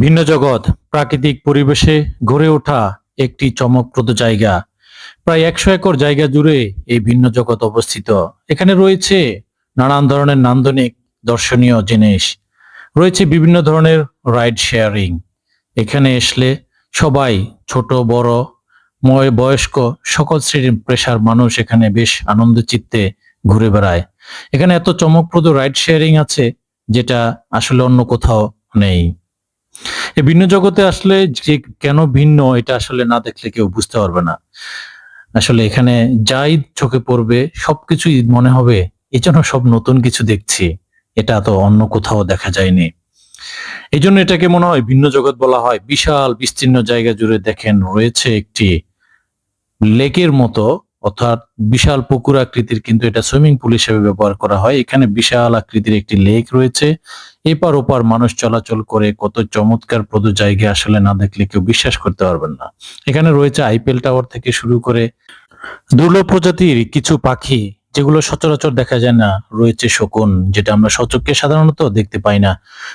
ভিন্ন জগৎ প্রাকৃতিক পরিবেশে গড়ে ওঠা একটি চমকপ্রদ জায়গা। প্রায় একশো একর জায়গা জুড়ে এই ভিন্ন জগৎ অবস্থিত। এখানে রয়েছে নানান ধরনের নান্দনিক দর্শনীয় জিনিস। রয়েছে বিভিন্ন ধরনের রাইড শেয়ারিং। এখানে আসলে সবাই ছোট, বড়, ময়- বয়স্ক সকল শ্রেণির পেশার মানুষ এখানে বেশ আনন্দ চিত্তে ঘুরে বেড়ায়। এখানে এত চমকপ্রদ রাইড শেয়ারিং আছে যেটা আসলে অন্য কোথাও নেই। এই ভিন্ন জগতে আসলে যে কেন ভিন্ন, এটা আসলে না দেখলে কেউ বুঝতে পারবে না। আসলে এখানে যাই চোখে পড়বে, সবকিছুই মনে হবে, এই জন্য সব নতুন কিছু দেখছি, এটা তো অন্য কোথাও দেখা যায়নি। এই জন্য এটাকে মনে হয় ভিন্ন জগৎ বলা হয়। বিশাল, বিস্তীর্ণ জায়গা জুড়ে দেখেন রয়েছে একটি লেকের মতো অর্থাৎ বিশাল পুকুর আকৃতির কিন্তু এটা সুইমিং পুল হিসেবে ব্যবহার করা হয়। এখানে বিশাল আকৃতির একটি লেক রয়েছে। এপার ওপার মানুষ চলাচল করে, কত চমৎকার প্রদ জায়গা আসলে না দেখলে কেউ বিশ্বাস করতে পারবেন না। এখানে রয়েছে আইপিএল টাওয়ার থেকে শুরু করে দুর্লভ প্রজাতির কিছু পাখি, যেগুলো সচরাচর দেখা যায় না। রয়েছে শকুন, যেটা আমরা সচক্ষে সাধারণত দেখতে পাই না।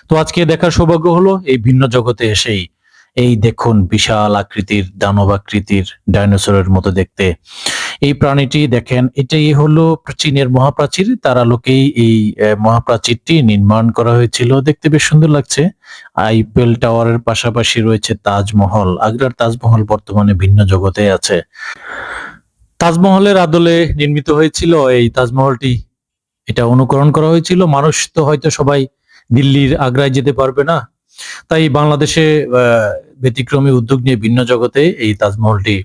তো আজকে দেখার সৌভাগ্য হলো, এই ভিন্ন জগতে এসেই এই দেখুন বিশাল আকৃতির, দানব আকৃতির ডাইনোসরের মতো দেখতে। এই প্রাণীটি দেখেন, এটাই হলো চীনের মহাপ্রাচীর। তার আলোকেই এই মহাপ্রাচীরটি নির্মাণ করা হয়েছিল। দেখতে বেশ সুন্দর লাগছে। আইপেল টাওয়ারের পাশাপাশি রয়েছে তাজমহল। আগ্রার তাজমহল বর্তমানে ভিন্ন জগতে আছে। তাজমহলের আদলে নির্মিত হয়েছিল এই তাজমহলটি। এটা অনুকরণ করা হয়েছিল। মানুষ তো হয়তো সবাই দিল্লির আগ্রায় যেতে পারবে না। তাই বাংলাদেশে ব্যতিক্রমী উদ্যোগ নিয়ে ভিন্ন জগতে এই তাজমহলটি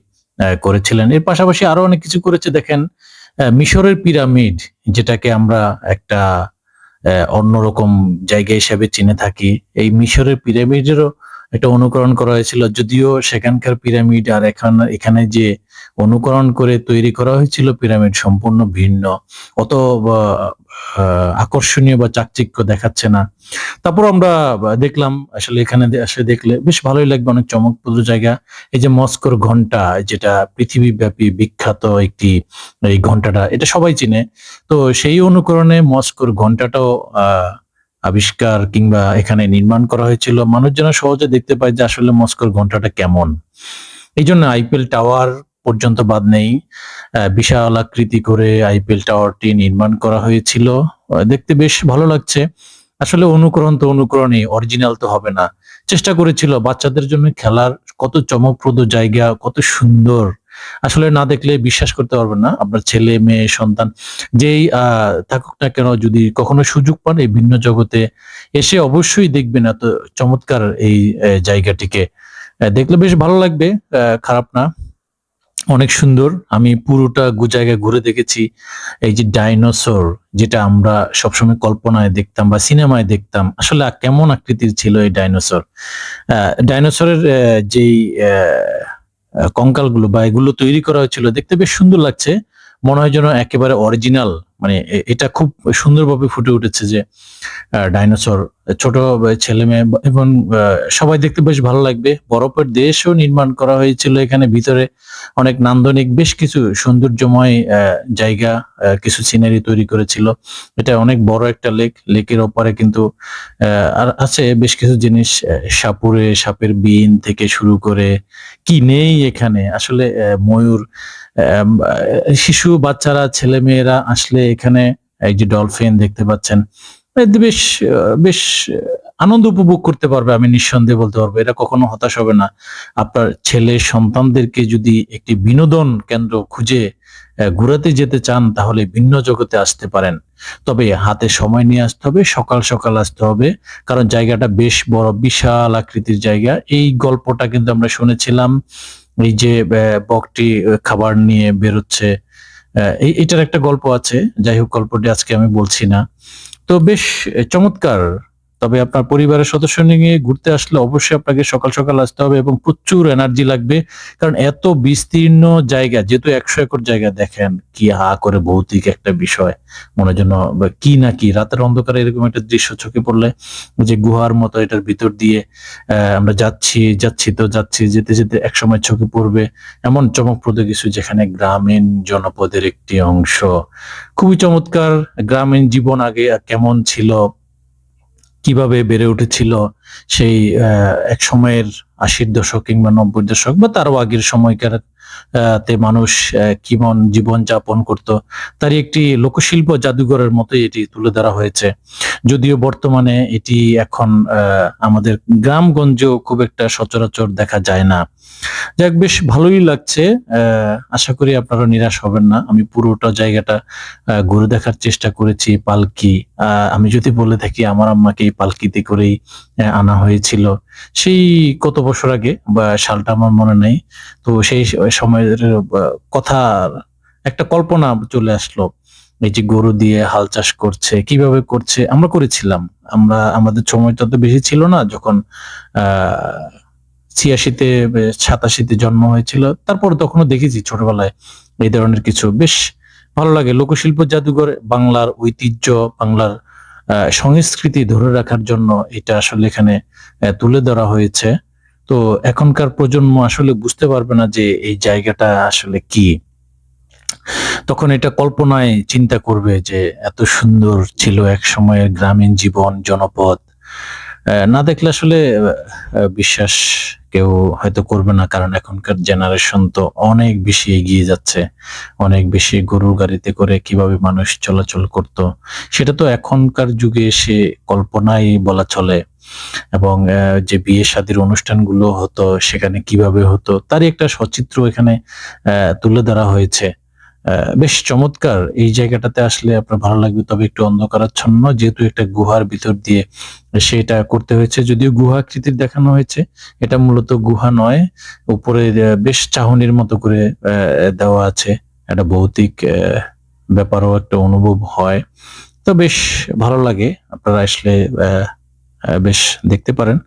করেছিলেন। এর পাশাপাশি আরও অনেক কিছু করেছে। দেখেন মিশরের পিরামিড, যেটাকে আমরা একটা অন্যরকম জায়গা হিসেবে চিনে থাকি, এই মিশরের পিরামিডেরও একটা অনুকরণ করা হয়েছিল। যদিও সেখানকার পিরামিড আর এখন, এখানে যে অনুকরণ করে তৈরি করা হয়েছিল, পিরামিড সম্পূর্ণ ভিন্ন। অত আকর্ষণীয় বা চাকচিক্য দেখাচ্ছে না। তারপর আমরা দেখলাম, আসলে এখানে আসলে দেখলে বেশ ভালোই লাগবে, অনেক চমকপ্রদ জায়গা। এই যে মস্কোর ঘণ্টা, যেটা পৃথিবীব্যাপী বিখ্যাত একটি, এই ঘন্টাটা, এটা সবাই চিনে। তো সেই অনুকরণে মস্কোর ঘন্টাটাও আবিষ্কার কিংবা এখানে নির্মাণ করা হয়েছিল। মানুষ যেন সহজে দেখতে পায় যে আসলে মস্কোর ঘন্টাটা কেমন। এই জন্য আইপিএল টাওয়ার পর্যন্ত বাদ নেই। বিশাল আকৃতি করে আইপিএল টাওয়ারটি নির্মাণ করা হয়েছিল। দেখতে বেশ ভালো লাগছে। আসলে অনুকরণ তো অনুকরণই অরিজিনাল তো হবে না। চেষ্টা করেছিল বাচ্চাদের জন্য খেলার কত চমকপ্রদ জায়গা, কত সুন্দর। আসলে না দেখলে বিশ্বাস করতে পারবেন না। আপনার ছেলে, মেয়ে, সন্তান যেই থাকুক না কেন, যদি কখনো সুযোগ পান এই ভিন্ন জগতে, এসে অবশ্যই দেখবেন এত চমৎকার এই জায়গাটিকে। দেখলে বেশ ভালো লাগবে। খারাপ না। অনেক সুন্দর। আমি পুরোটা গু- জায়গা ঘুরে দেখেছি। এই যে ডাইনোসর, যেটা আমরা সবসময় কল্পনায় দেখতাম বা সিনেমায় দেখতাম। আসলে কেমন আকৃতির ছিল এই ডাইনোসর? ডাইনোসরের যেই কঙ্কালগুলো বা এগুলো তৈরি করা হয়েছিল, দেখতে বেশ সুন্দর লাগছে। মনে হয় যেন একেবারে অরিজিনাল মানে এটা খুব সুন্দরভাবে ফুটে উঠেছে যে ডাইনোসর ছোট ছেলে মেয়ে, এবং সবাই দেখতে বেশ ভালো লাগবে। বরফের দেশও নির্মাণ করা হয়েছিল এখানে, ভিতরে অনেক নান্দনিক, বেশ কিছু সৌন্দর্যময় জায়গা কিছু সিনারি তৈরি করেছিল। এটা অনেক বড় একটা লেক, লেকের ওপারে কিন্তু আর আছে বেশ কিছু জিনিস সাপুরে, সাপের বিন থেকে শুরু করে কি নেই এখানে। আসলে ময়ূর শিশু, বাচ্চারা, ছেলে মেয়েরা আসলে এখানে এই যে ডলফিন দেখতে পাচ্ছেন। বেশ আহ, বেশ আনন্দ উপভোগ করতে পারবে আমি নিঃসন্দেহে বলতে পারব। এটা কখনো হতাশ হবে না। আপনার ছেলে সন্তানদেরকে যদি একটি বিনোদন কেন্দ্র খুঁজে ঘুরাতে যেতে চান তাহলে ভিন্ন জগতে আসতে পারেন। তবে হাতে সময় নিয়ে আসতে হবে সকাল সকাল আসতে হবে। কারণ জায়গাটা বেশ বড় বিশাল আকৃতির জায়গা। এই গল্পটা কিন্তু আমরা শুনেছিলাম এই যে বকটি খাবার নিয়ে বেরোচ্ছে। এটার একটা গল্প আছে। যাই হোক গল্পটি আজকে আমি বলছি না। তো বেশ চমৎকার তবে আপনার পরিবারের সদস্য নিয়ে ঘুরতে আসলে অবশ্যই আপনাকে সকাল সকাল আসতে হবে এবং প্রচুর এনার্জি লাগবে। কারণ এত বিস্তীর্ণ জায়গা, যেহেতু একশো একর জায়গা, দেখেন কি হা করে ভৌতিক একটা বিষয়। মনে বা কি না কি, রাতের অন্ধকারে এরকম একটা দৃশ্য চোখে পড়লে যে গুহার মতো এটার ভিতর দিয়ে আমরা যাচ্ছি যাচ্ছি তো যাচ্ছি, যেতে যেতে একসময় চোখে পড়বে। এমন চমকপ্রদ কিছু যেখানে গ্রামীণ জনপদের একটি অংশ। খুবই চমৎকার, গ্রামীণ জীবন আগে কেমন ছিল কীভাবে বেড়ে উঠেছিল সেই এক সময়ের আশির দশক কিংবা নব্বই দশক বা তারও আগের সময়কার তে মানুষ কেমন জীবন যাপন করত, তারই একটি লোকশিল্প জাদুঘরের মতোই এটি তুলে ধরা হয়েছে। যদিও বর্তমানে এটি এখন আমাদের গ্রামগঞ্জেও খুব একটা সচরাচর দেখা যায় না। যাক, বেশ ভালোই লাগছে আশা করি আপনারা নিরাশ হবেন না। আমি পুরোটা জায়গাটা ঘুরে দেখার চেষ্টা করেছি, পালকি। আমি যদি বলে থাকি, আমার আম্মাকে এই পালকিতে করেই আনা হয়েছিল। সেই কত বছর আগে, বা সালটা আমার মনে নেই। তো সেই সময়ের কথা, একটা কল্পনা চলে আসলো। এই যে গরু দিয়ে হাল চাষ করছে, কীভাবে করছে, আমরা করেছিলাম। আমরা, আমাদের সময়টা তো বেশি ছিল না, যখন ছিয়াশিতে, সাতাশিতে জন্ম হয়েছিল। তারপর তখনও দেখেছি ছোটবেলায় এই ধরনের কিছু। বেশ ভালো লাগে। লোকশিল্প জাদুঘর, বাংলার ঐতিহ্য, বাংলার সংস্কৃতি ধরে রাখার জন্য এটা আসলে এখানে তুলে ধরা হয়েছে। তো এখনকার প্রজন্ম আসলে বুঝতে পারবে না যে এই জায়গাটা আসলে কি। তখন এটা কল্পনায় চিন্তা করবে যে এত সুন্দর ছিল এক সময়ের গ্রামীণ জীবন, জনপদ। না দেখলে আসলে বিশ্বাস কেউ হয়তো করবে না, কারণ এখনকার জেনারেশন তো অনেক বেশি এগিয়ে যাচ্ছে। অনেক বেশি গরুর গাড়িতে করে কীভাবে মানুষ চলাচল করত। সেটা তো এখনকার যুগে এসে কল্পনাই বলা চলে। এবং যে বিয়ে শাদীর অনুষ্ঠানগুলো হতো সেখানে কীভাবে হতো তারই একটা সচিত্র এখানে তুলে ধরা হয়েছে। বেশ চমৎকার। এই জায়গাটাতে আসলে আপনার ভালো লাগবে তবে একটু অন্ধকারাচ্ছন্ন যেহেতু একটা গুহার ভিতর দিয়ে সেটা করতে হয়েছে। যদিও গুহা আকৃতির দেখানো হয়েছে এটা মূলত গুহা নয় উপরে বেশ চাহনির মতো করে দেওয়া আছে। একটা ভৌতিক ব্যাপারও একটা অনুভব হয়। তো বেশ ভালো লাগে আপনারা আসলে আহ, বেশ দেখতে পারেন।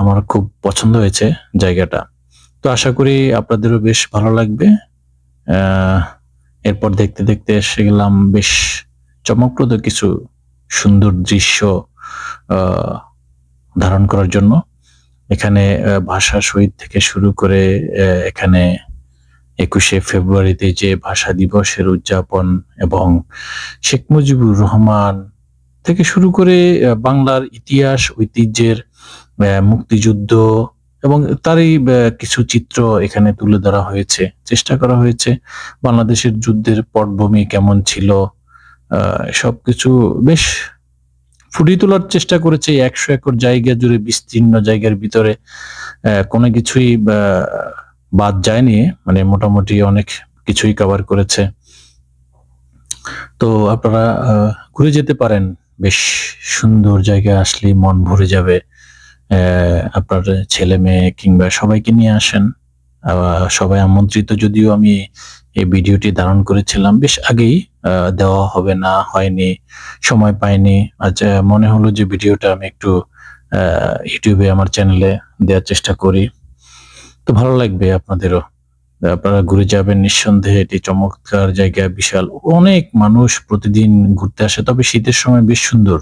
আমার খুব পছন্দ হয়েছে জায়গাটা। তো আশা করি আপনাদেরও বেশ ভালো লাগবে। এরপর দেখতে দেখতে এসে গেলাম বেশ চমকপ্রদ কিছু সুন্দর দৃশ্য ধারণ করার জন্য। এখানে ভাষা শহীদ থেকে শুরু করে এখানে একুশে ফেব্রুয়ারিতে যে ভাষা দিবসের উদযাপন এবং শেখ মুজিবুর রহমান থেকে শুরু করে বাংলার ইতিহাস, ঐতিহ্যের মুক্তিযুদ্ধ এবং তারই কিছু চিত্র এখানে তুলে ধরা হয়েছে, চেষ্টা করা হয়েছে। বাংলাদেশের যুদ্ধের পটভূমি কেমন ছিল সবকিছু বেশ ফুটিয়ে তোলার চেষ্টা করেছে। একশো একর জায়গা জুড়ে, বিস্তীর্ণ জায়গার ভিতরে কোনো কিছুই বাদ যায়নি। মানে মোটামুটি অনেক কিছুই কভার করেছে। তো আপনারা ঘুরে যেতে পারেন। বেশ সুন্দর জায়গায় আসলে মন ভরে যাবে আপনার ছেলে মেয়ে কিংবা সবাইকে নিয়ে আসেন। সবাই আমন্ত্রিত যদিও আমি এই ভিডিওটি ধারণ করেছিলাম, বেশ আগেই দেওয়া হবে না, হয়নি, সময় পাইনি। আজ মনে হলো যে ভিডিওটা আমি একটু ইউটিউবে আমার চ্যানেলে দেওয়ার চেষ্টা করি। তো ভালো লাগবে আপনাদেরও। আপনারা ঘুরে যাবেন নিঃসন্দেহে, এটি চমৎকার জায়গা, বিশাল। অনেক মানুষ প্রতিদিন ঘুরতে আসে, তবে শীতের সময় বেশ সুন্দর।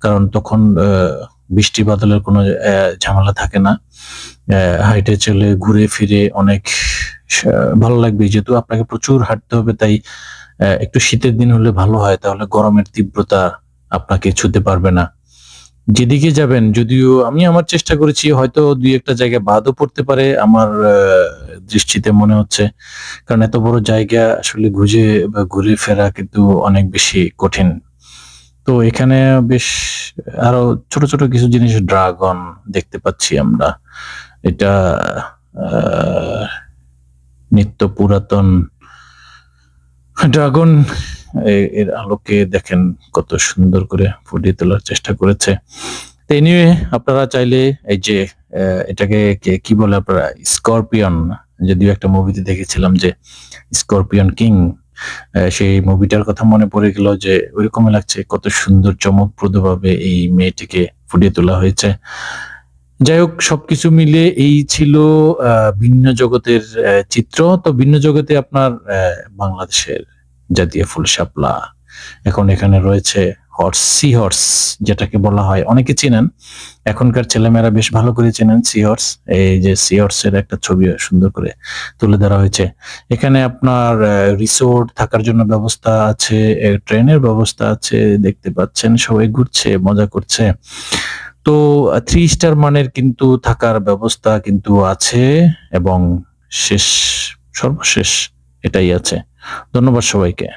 কারণ তখন বৃষ্টি বাদলের কোনো ঝামেলা থাকে না। হাইটে চলে ঘুরে ফিরে অনেক ভালো লাগবে। যেহেতু আপনাকে প্রচুর হাঁটতে হবে, তাই একটু শীতের দিন হলে ভালো হয়, তাহলে গরমের তীব্রতা আপনাকে ছুতে পারবে না। যেদিকে যাবেন, যদিও আমি আমার চেষ্টা করেছি, হয়তো দুই একটা জায়গায় বাদও পড়তে পারে আমার দৃষ্টিতে মনে হচ্ছে। কারণ এত বড় জায়গা আসলে ঘুরে বা ঘুরে ফেরা কিন্তু অনেক বেশি কঠিন। তো এখানে বেশ আরও ছোট ছোট কিছু জিনিস, ড্রাগন দেখতে পাচ্ছি আমরা। এটা নিত্য পুরাতন ড্রাগন এর আলোকে দেখেন কত সুন্দর করে ফুটিয়ে তোলার চেষ্টা করেছে। তো এনিওয়ে আপনারা চাইলে এই যে এটাকে কে- বলে আপনারা? স্করপিয়ন। যদিও একটা মুভিতে দেখেছিলাম যে, স্করপিয়ন কিং সেই মুভিটার কথা মনে পড়ে গেল যে, ওইরকমই লাগছে। কত সুন্দর চমকপ্রদ ভাবে এই মেয়েটিকে ফুটিয়ে তোলা হয়েছে। যাই হোক সবকিছু মিলে এই ছিল ভিন্ন জগতের চিত্র। তো ভিন্ন জগতে আপনার বাংলাদেশের জাতীয় ফুল শাপলা। এখন এখানে রয়েছে হর্স, সি হর্স, যেটাকে বলা হয়। অনেকে চেনেন, এখনকার ছেলেমেয়েরা বেশ ভালো করে চেনেন সি হর্স। এই যে সি হর্সের একটা ছবি সুন্দর করে তুলে ধরা হয়েছে। এখানে আপনার রিসোর্ট থাকার জন্য ব্যবস্থা আছে ট্রেনের ব্যবস্থা আছে, দেখতে পাচ্ছেন, সবাই ঘুরছে, মজা করছে। তো থ্রি স্টার মানের কিন্তু থাকার ব্যবস্থা কিন্তু আছে এবং শেষ, সর্বশেষ এটাই আছে। ধন্যবাদ সবাইকে।